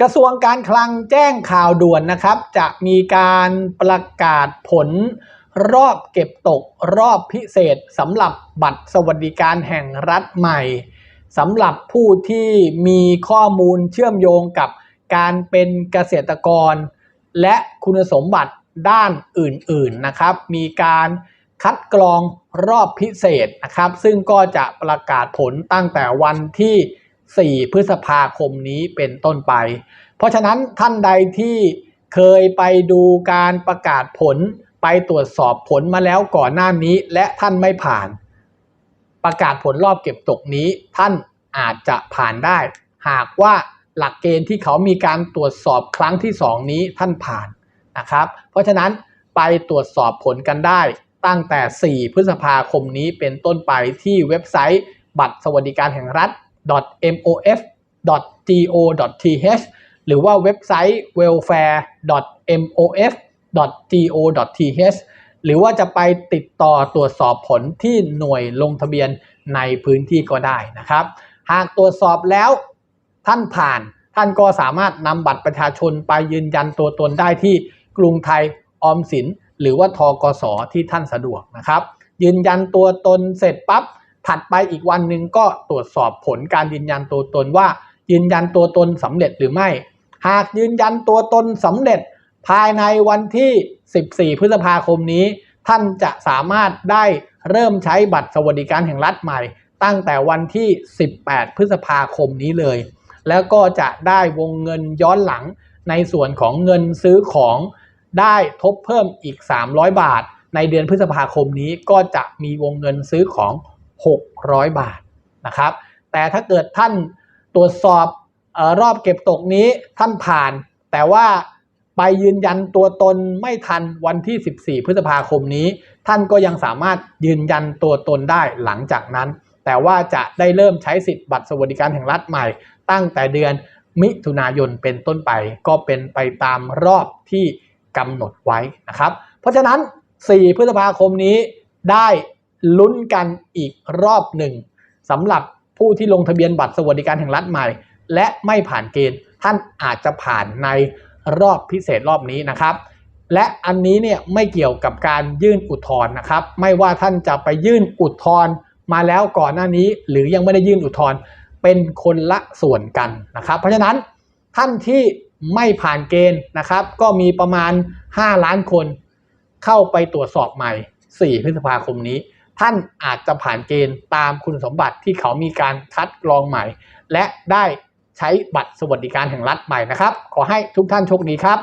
กระทรวงการคลังแจ้งข่าวด่วนนะครับ จะมีการประกาศผลรอบเก็บตกรอบพิเศษสำหรับบัตรสวัสดิการแห่งรัฐใหม่สำหรับผู้ที่มีข้อมูลเชื่อมโยงกับการเป็นเกษตรกร และคุณสมบัติด้านอื่นๆนะครับ มีการคัดกรองรอบพิเศษนะครับ ซึ่งก็จะประกาศผลตั้งแต่วันที่ 4 พฤษภาคมนี้เป็นต้นไป เพราะฉะนั้นท่านใดที่เคยไปดูการประกาศผลไปตรวจสอบผลมาแล้วก่อนหน้านี้ และท่านไม่ผ่าน ประกาศผลรอบเก็บตกนี้ ท่านอาจจะผ่านได้ หากว่าหลักเกณฑ์ที่เขามีการตรวจสอบครั้งที่ 2 นี้ท่านผ่านนะครับ เพราะฉะนั้นไปตรวจสอบผลกันได้ ตั้งแต่ 4 พฤษภาคมนี้เป็นต้นไปที่เว็บไซต์บัตรสวัสดิการแห่งรัฐ mof.go.th หรือว่าเว็บไซต์ welfare.mof.go.th หรือว่าจะไปติดต่อตรวจสอบผลที่หน่วยลงทะเบียนในพื้นที่ก็ได้นะครับ หากตรวจสอบแล้วท่านผ่าน ท่านก็สามารถนำบัตรประชาชนไปยืนยันตัวตนได้ที่กรุงไทยออมสิน หรือว่าทกสที่ท่านสะดวกนะครับ ยืนยันตัวตนเสร็จปั๊บ ถัดไปอีกวันหนึ่งก็ตรวจสอบผลการยืนยันตัวตนว่า ยืนยันตัวตนสำเร็จหรือไม่ หากยืนยันตัวตนสำเร็จ ภายในวันที่ 14 พฤษภาคมนี้ ท่านจะสามารถได้เริ่มใช้บัตรสวัสดิการแห่งรัฐใหม่ ตั้งแต่วันที่ 18 พฤษภาคมนี้เลย แล้วก็จะได้วงเงินย้อนหลังในส่วนของเงินซื้อของได้ทบเพิ่มอีก 300 บาท ในเดือนพฤษภาคมนี้ก็จะมีวงเงินซื้อของ 600 บาทนะครับ แต่ถ้าเกิดท่านตรวจสอบออรอบเก็บตกนี้ท่านผ่าน แต่ว่าไปยืนยันตัวตนไม่ทันวันที่ 14 พฤษภาคมนี้ ท่านก็ยังสามารถยืนยันตัวตนได้หลังจากนั้น แต่ว่าจะได้เริ่มใช้สิทธิ์บัตรสวัสดิการแห่งรัฐใหม่ ตั้งแต่เดือนมิถุนายนเป็นต้นไปก็เป็นไปตามรอบที่กำหนดไว้นะครับ เพราะฉะนั้น 4 พฤษภาคมนี้ได้ ลุ้นกันอีกรอบหนึ่งสำหรับผู้ที่ลงทะเบียนบัตรสวัสดิการแห่งรัฐใหม่ และไม่ผ่านเกณฑ์ท่านอาจจะผ่านในรอบพิเศษรอบนี้นะครับ และอันนี้เนี่ยไม่เกี่ยวกับการยื่นอุทธรณ์นะครับ ไม่ว่าท่านจะไปยื่นอุทธรณ์มาแล้วก่อนหน้านี้ หรือยังไม่ได้ยื่นอุทธรณ์เป็นคนละส่วนกันนะครับ เพราะฉะนั้นท่านที่ไม่ผ่านเกณฑ์นะครับ ก็มีประมาณ 5 ล้านคนเข้าไปตรวจสอบใหม่ 4 พฤษภาคมนี้ ท่านอาจจะผ่านเกณฑ์ตามคุณสมบัติที่เขามีการคัดกรองใหม่ และได้ใช้บัตรสวัสดิการแห่งรัฐใหม่นะครับ ขอให้ทุกท่านโชคดีครับ